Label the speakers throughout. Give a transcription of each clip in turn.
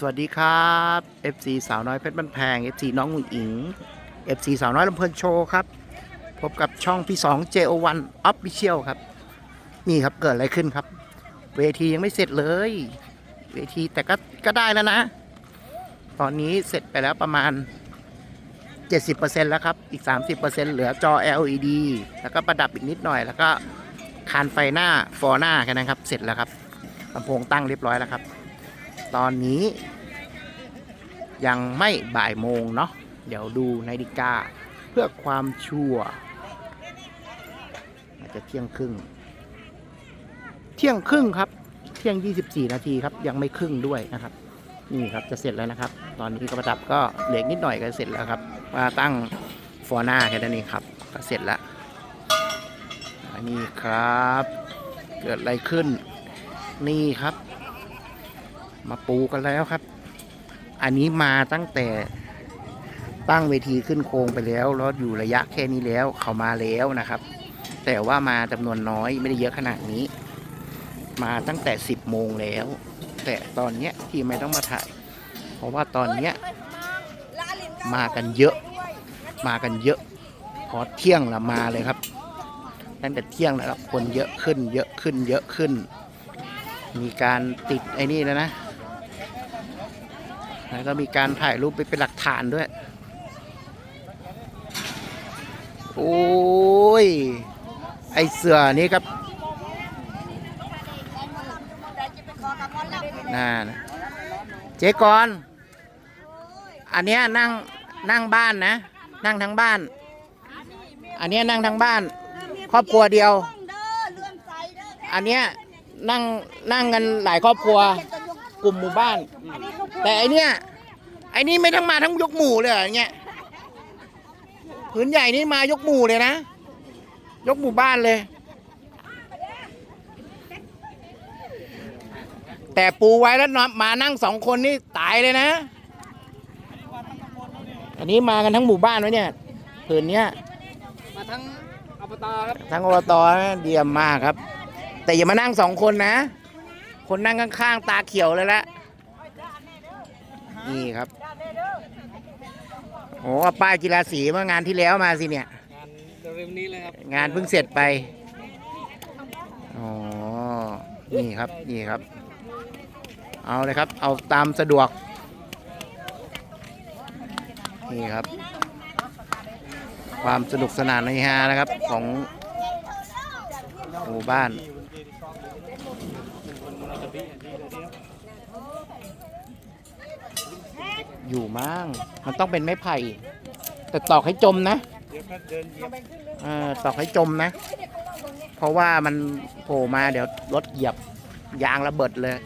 Speaker 1: สวัสดีครับ FC สาวน้อยเพชรบ้านแพง FC น้องหมุงอิง FC สาวน้อยลำเพลินโชว์ครับ พบกับช่องพี่ 2 JO1 Official ครับ นี่ครับเกิดอะไรขึ้นครับ เวทียังไม่เสร็จเลย เวทีแต่ก็ก็ได้แล้วนะ ตอนนี้เสร็จไปแล้วประมาณ 70%แล้วครับ อีก 30%เหลือจอ LED แล้วก็ประดับอีกนิดหน่อย แล้วก็คานไฟหน้าฟอร์หน้าแค่นั้นครับ เสร็จแล้วครับลำโพงตั้งเรียบร้อยแล้วครับ ตอนนี้ ยังไม่บ่ายโมงเนาะเดี๋ยวดูนาฬิกาเพื่อความชัวร์อาจจะเที่ยงครึ่ง เที่ยงครึ่งครับ เที่ยง 24 นาทีครับ ยังไม่ครึ่งด้วยนะครับ นี่ครับจะเสร็จแล้วนะครับ ตอนนี้กระดับก็เหลือนิดหน่อยก็เสร็จแล้วครับมาตั้งฟอร์หน้าแค่นั้นเองครับ ก็เสร็จแล้วนนี้ครับ เกิดอะไรขึ้น นี่ครับ มาปูกันแล้วครับ อันนี้มาตั้งแต่ตั้งเวทีขึ้นโครงไปแล้วแล้วอยู่ระยะแค่นี้แล้วเขามาแล้วนะครับ แต่ว่ามาจำนวนน้อยไม่ได้เยอะขนาดนี้ มาตั้งแต่10โมงแล้ว แต่ตอนเนี้ยที่ไม่ต้องมาถ่าย เพราะว่าตอนเนี้ยมากันเยอะ มากันเยอะ พอเที่ยงละมาเลยครับตั้งแต่เที่ยงแล้วคนเยอะขึ้น เยอะขึ้น เยอะขึ้น มีการติดไอ้นี่แล้วนะ แล้วก็มีการถ่ายรูปไปเป็นหลักฐานด้วย โอ้ย ไอเสือนี่ครับน่านะเจ๊กรอันเนี้ยนั่งนั่งบ้านนะ นั่งทั้งบ้าน อันเนี้ยนั่งทั้งบ้าน ครอบครัวเดียว อันเนี้ยนั่งนั่งกันหลายครอบครัว กลุ่มหมู่บ้าน แต่ไอเนี้ยไอนี่ไม่ทั้งมาทั้งยกหมู่เลยเหรอเงี้ยพื้นใหญ่นี่มายกหมู่เลยนะ ยกหมู่บ้านเลย แต่ปูไว้แล้วนอนมานั่งสองคนนี่ตายเลยนะ อันนี้มากันทั้งหมู่บ้านไว้เนี่ยผืนเนี้ย
Speaker 2: มาทั้งอบตครับ
Speaker 1: ทั้งอบตนะเดียมมากครับ แต่อย่ามานั่งสองคนนะ คนนั่งข้างๆ ตาเขียวเลยละนี่ครับโอ้ป้ายกีฬาสีเมื่องานที่แล้วมาสิเนี่ย
Speaker 2: งานเร็วๆนี้เลยครับ
Speaker 1: งานเพิ่งเสร็จไปอ๋อนี่ครับนี่ครับ เอาเลยครับ เอาตามสะดวก นี่ครับ ความสนุกสนานในฮานะครับของหมู่บ้าน อยู่มั่งมันต้องเป็นไม้ไผ่ แต่ตอกให้จมนะ
Speaker 2: เอ
Speaker 1: อตอกให้จมนะ เพราะว่ามันโผล่มาเดี๋ยวรถเหยียบยางระเบิดเลย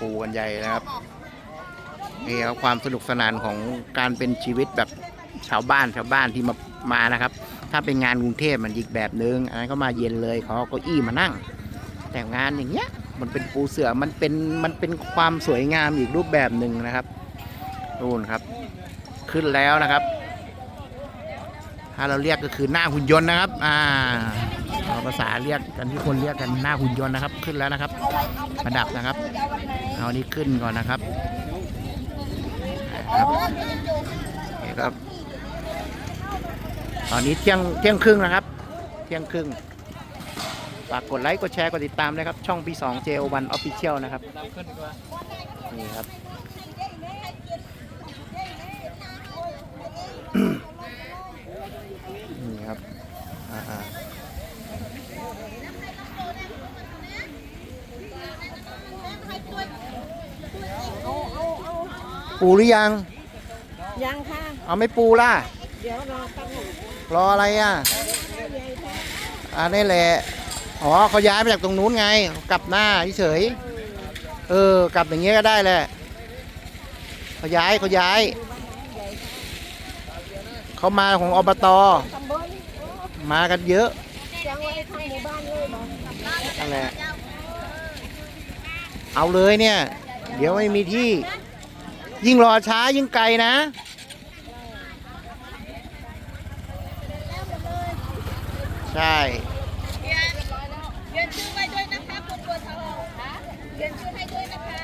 Speaker 1: ปูกันใหญ่นะครับ นี่ครับความสนุกสนานของการเป็นชีวิตแบบชาวบ้านชาวบ้านที่มามานะครับ ถ้าเป็นงานกรุงเทพมันอีกแบบนึงอันนั้นก็มาเย็นเลยเขาก้าอี้มานั่ง แต่งานอย่างเงี้ยมันเป็นปูเสือมันเป็นมันเป็นความสวยงามอีกรูปแบบหนึ่งนะครับนู่นครับ ขึ้นแล้วนะครับ ถ้าเราเรียกก็คือหน้าหุ่นยนต์นะครับ อ่าเอาภาษาเรียกกันที่คนเรียกกันหน้าหุ่นยนต์นะครับ ขึ้นแล้วนะครับ ประดับนะครับ เอานี้ขึ้นก่อนนะครับ ครับนี่ครับ ตอนนี้เที่ยงเที่ยงครึ่งนะครับ เที่ยงครึ่งฝากกดไลค์กดแชร์กดติดตามนะครับ ช่อง P2 JO1 Official นะครับ
Speaker 2: ตามขึ้นะครับ
Speaker 1: นี่ครับ นี่ครับ อ่าๆ ปูหรือยัง
Speaker 3: ยังค่ะ
Speaker 1: เอาไม่ปูล่ะ
Speaker 3: เดี๋ยวรอตั้งหนึ่ง
Speaker 1: รออะไรอะ อันนี้แหละ อ๋อเขาย้ายมาจากตรงนู้นไง กลับหน้าเฉยๆเออ กลับอย่างเงี้ยก็ได้แหละเขาย้ายเขาย้าย เขามาของอบต
Speaker 3: ตำบล
Speaker 1: มากันเยอะ
Speaker 3: ยังไว้ทางหมู่บ้านเลยบอก
Speaker 1: นั่นแหละ เอาเลยเนี่ย เดี๋ยวไม่มีที่ ยิ่งรอช้ายิ่งไกลนะ ใช่
Speaker 4: เรียนชื่อไว้ด้วยนะคะคุณบัวทองนะเรียนชื่อให้ด้วยนะคะ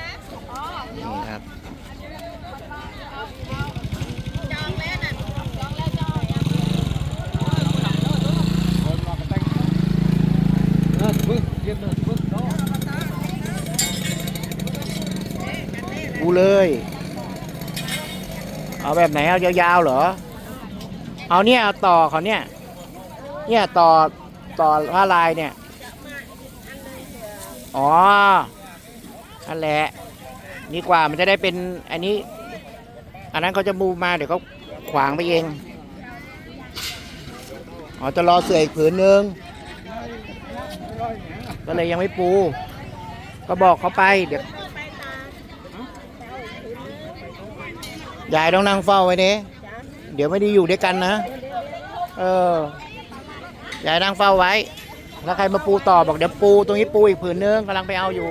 Speaker 4: อ๋อ
Speaker 1: นี่ครับ
Speaker 2: เอา
Speaker 1: แบบไหนเอายาวๆเหรอ เอาเนี่ยเอาต่อเขาเนี่ย เนี่ยต่อต่อผ้าลายเนี่ย อ๋อนั่นแหละนี่กว่ามันจะได้เป็นอันนี้ อันนั้นเขาจะมูมาเดี๋ยวเขาขวางไปเอง อ๋อจะรอเสื่ออีกผืนนึงก็เลยยังไม่ปู ก็บอกเขาไปเดี๋ยว ยายต้องนั่งเฝ้าไว้เด้เดี๋ยวไม่ได้อยู่ด้วยกันนะ เออยายนั่งเฝ้าไว้ แล้วใครมาปูต่อบอกเดี๋ยวปูตรงนี้ปูอีกผืนนึงกำลังไปเอาอยู่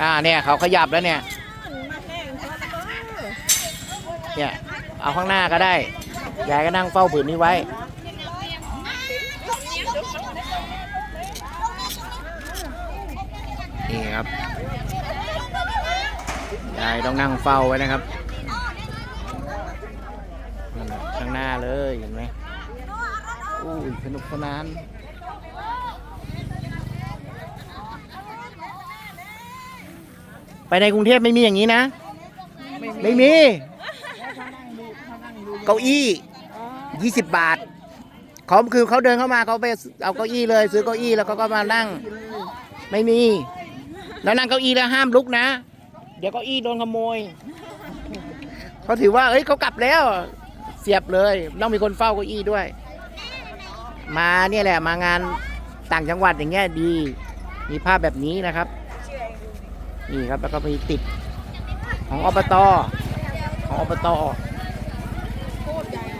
Speaker 1: อ่าเนี่ยเขาขยับแล้วเนี่ย เนี่ยเอาข้างหน้าก็ได้ ยายก็นั่งเฝ้าผืนนี้ไว้ นี่ครับ ยายต้องนั่งเฝ้าไว้นะครับนั่นน่ะข้างหน้าเลยเห็นไหมอุ้ยสนุกสนานไปในกรุงเทพไม่มีอย่างนี้นะ ไม่มี เก้าอี้ยี่สิบบาท เขาคือเขาเดินเข้ามาเขาไปเอาเก้าอี้เลย ซื้อเก้าอี้แล้วเขาก็มานั่ง ไม่มี แล้วนั่งเก้าอี้แล้วห้ามลุกนะ เดี๋ยวเก้าอี้โดนขโมยเขาถือว่าเอ้ยเขากลับแล้ว เสียบเลยต้องมีคนเฝ้าเก้าอี้ด้วย มาเนี่ยแหละมางานต่างจังหวัดอย่างเงี้ยดี มีภาพแบบนี้นะครับ นี่ครับแล้วก็มีติดของอบตของอบต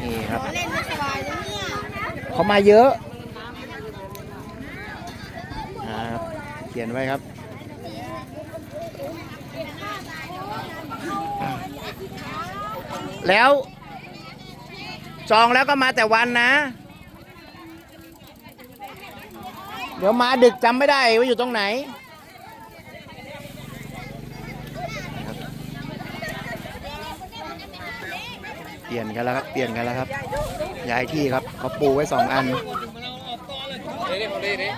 Speaker 1: นี่ครับ
Speaker 4: เขา
Speaker 1: มาเยอะเขียนไว้ครับ แล้ว จองแล้วก็มาแต่วันนะ เดี๋ยวมาดึกจำไม่ได้ว่าอยู่ตรงไหน เปลี่ยนกันแล้วครับ เปลี่ยนกันแล้วครับ ย้ายที่ครับเขาปูไว้สองอัน
Speaker 2: เดี๋ยวนี้เขาดีนี่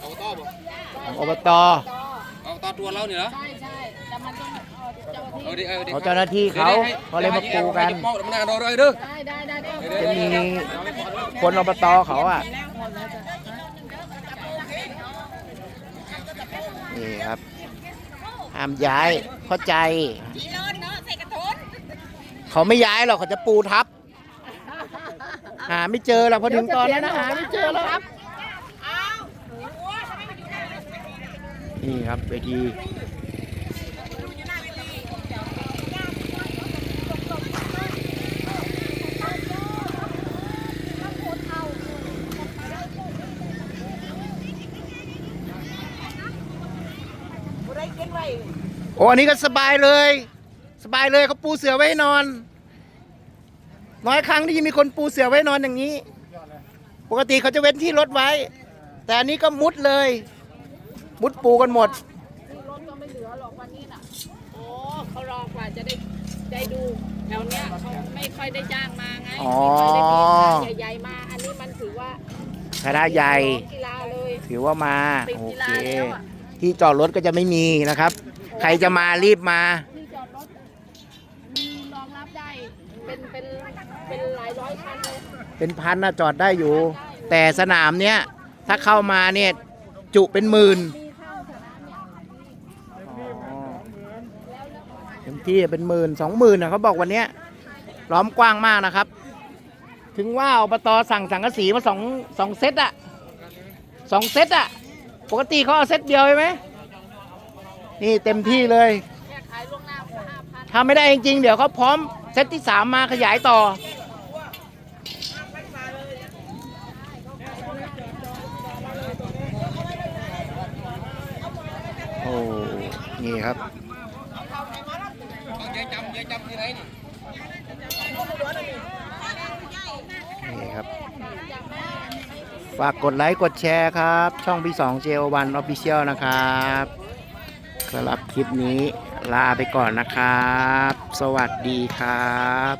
Speaker 2: เอาต่อบ่
Speaker 1: ของอบต
Speaker 2: เอาต่อตัวเราเนี่ยเหรอ
Speaker 4: ใช่ใช่แต่มันต้อง เอาเจ้าหน้าที่
Speaker 2: เอาดิเอาดิ
Speaker 1: เขาเจ้าหน้าที่เขาเขาเลยมาปูกัน
Speaker 2: เป้ามันน่าโดนเลยเด้อ
Speaker 4: ได้ได้ได้ได้
Speaker 1: จะมีคนอบตเขาอะนี่ครับห้ามย้ายเข้าใจ
Speaker 4: มีรถเนาะใส่กระทน
Speaker 1: เขาไม่ย้ายหรอกเขาจะปูทับ หาไม่เจอหรอกพอถึงตอนนั้นนะหาไม่เจอแล้วนี่ครับเวที โอ้อันนี้ก็สบายเลย สบายเลยเขาปูเสือไว้ให้นอน น้อยครั้งที่มีคนปูเสือไว้นอนอย่างนี้ ปกติเขาจะเว้นที่รถไว้ แต่อันนี้ก็มุดเลย มุดปูกันหมด
Speaker 4: รถก็ไม่เหลือหรอกวันนี้น่ะโอ้เขารอกว่าจะได้ได้ดูแถวเนี้ยเขาไม่ค่อยได้จ้างมาไง
Speaker 1: อ๋อ
Speaker 4: ไม่ค่อยได้มีงานใหญ่ๆมาอันนี้มันถือว่า
Speaker 1: คณะใหญ่
Speaker 4: กีฬาเลย
Speaker 1: ถือว่ามา
Speaker 4: ติด
Speaker 1: โอ
Speaker 4: กี
Speaker 1: เค
Speaker 4: ฬาแล้วอะ
Speaker 1: ที่จอดรถก็จะไม่มีนะครับ ใครจะมารีบมา
Speaker 4: ที่จอดรถมีรองรับได้เป็นเป็นเป็นหลายร้อยคันเลย
Speaker 1: เป็นพันนะจอดได้อยู่ แต่สนามเนี้ยถ้าเข้ามาเนี่ยจุเป็นหมื่น
Speaker 4: มีเข้าสนามเนี่ย
Speaker 1: อ๋อเต็มที่เป็นหมื่นสองหมื่นนะเขาบอกวันเนี้ยล้อมกว้างมากนะครับ ถึงว่าอบตสั่งสังกะสีมาสองสองเซตอะสองเซตอะ ปกติเขาเอาเซตเดียวใช่ไหมนี่เต็มที่เลย
Speaker 4: แค่ขายล่วงหน้าห้าพัน
Speaker 1: ถ้าไม่ได้จริงๆเดี๋ยวเขาพร้อมเซตที่สามมาขยายต่อ โอ้นี่ครับ
Speaker 2: ยายจำยายจำที่ไหนนี่
Speaker 1: ฝากกดไลค์กดแชร์ครับ ช่องพี่สองเจลวันออฟฟิเชียลนะครับสำหรับคลิปนี้ลาไปก่อนนะครับ สวัสดีครับ